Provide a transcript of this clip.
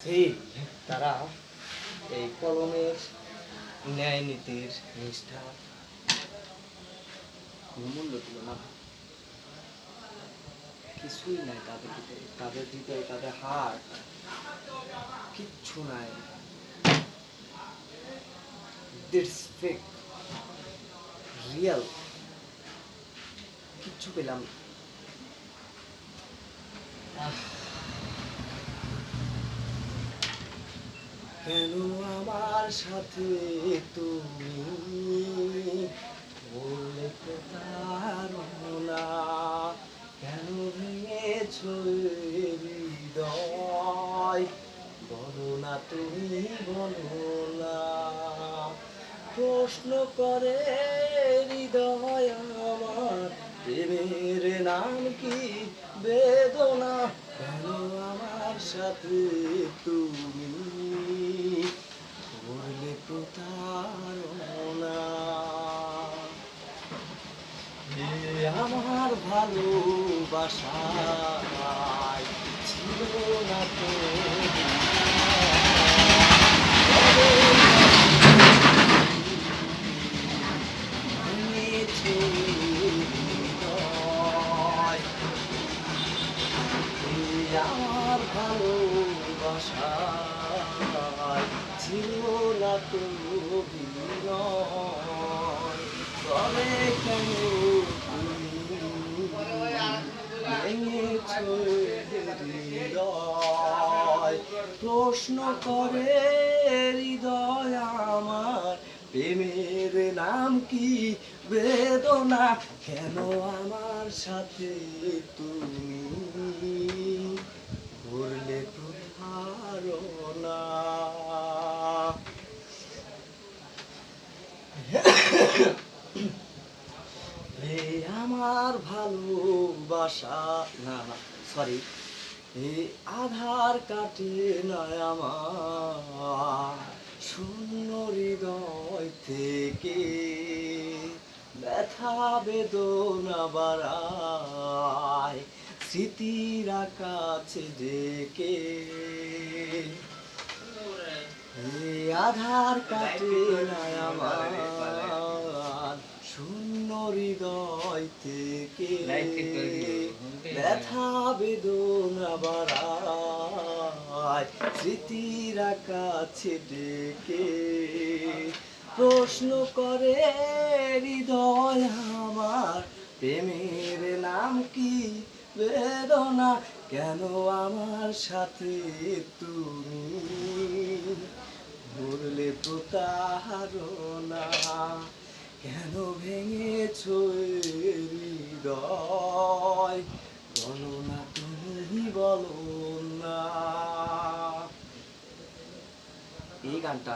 সেই তারা এই কলমের ন্যায় নীতির নিষ্ঠা। মূল্য দিল না। কিছুই নাই তাদের ভিতরে তাদের হৃদয়ে তাদের হার্ট কিচ্ছু নাই। রিয়েল কিচ্ছু পেলাম না। কেন আমার সাথে তুমি? বলে বললে প্রতারণা কেন ভেঙেছ হৃদয়? বলো না তুমি, বলো না। প্রশ্ন করে হৃদয় আমার, প্রেমের নাম কি? বেদনা। কেন আমার সাথে তুমি? আমার ভালোবাসায় ছিল না তো আমার ভালোবাসায় ছিল না তো বিনয়। তবে কেন তুমি ভেঙেছ হৃদয় প্রশ্ন করে, হৃদয় আমার, প্রেমের নাম কি? বেদনা, কেন আমার সাথে তুমি? করলে প্রতারণা আমার ভালোবাসা, না সরি হে আধার কাটে না আমার, শূন্য হৃদয় থেকে ব্যথা বেদনা বাড়ায়, স্মৃতির কাছে ডেকে। আধার কাটে না আমার, শূন্য হৃদয় থেকে ব্যথা বেদনা বাড়ায় স্মৃতির কাছে ডেকে প্রশ্ন করে, হৃদয় আমার, প্রেমের নাম কি? বেদনা, কেন আমার সাথে তুমি? ভুললে প্রতারণা, কেন ভেঙেছ হৃদয়? বলো না তুমি বলো না। এই গানটা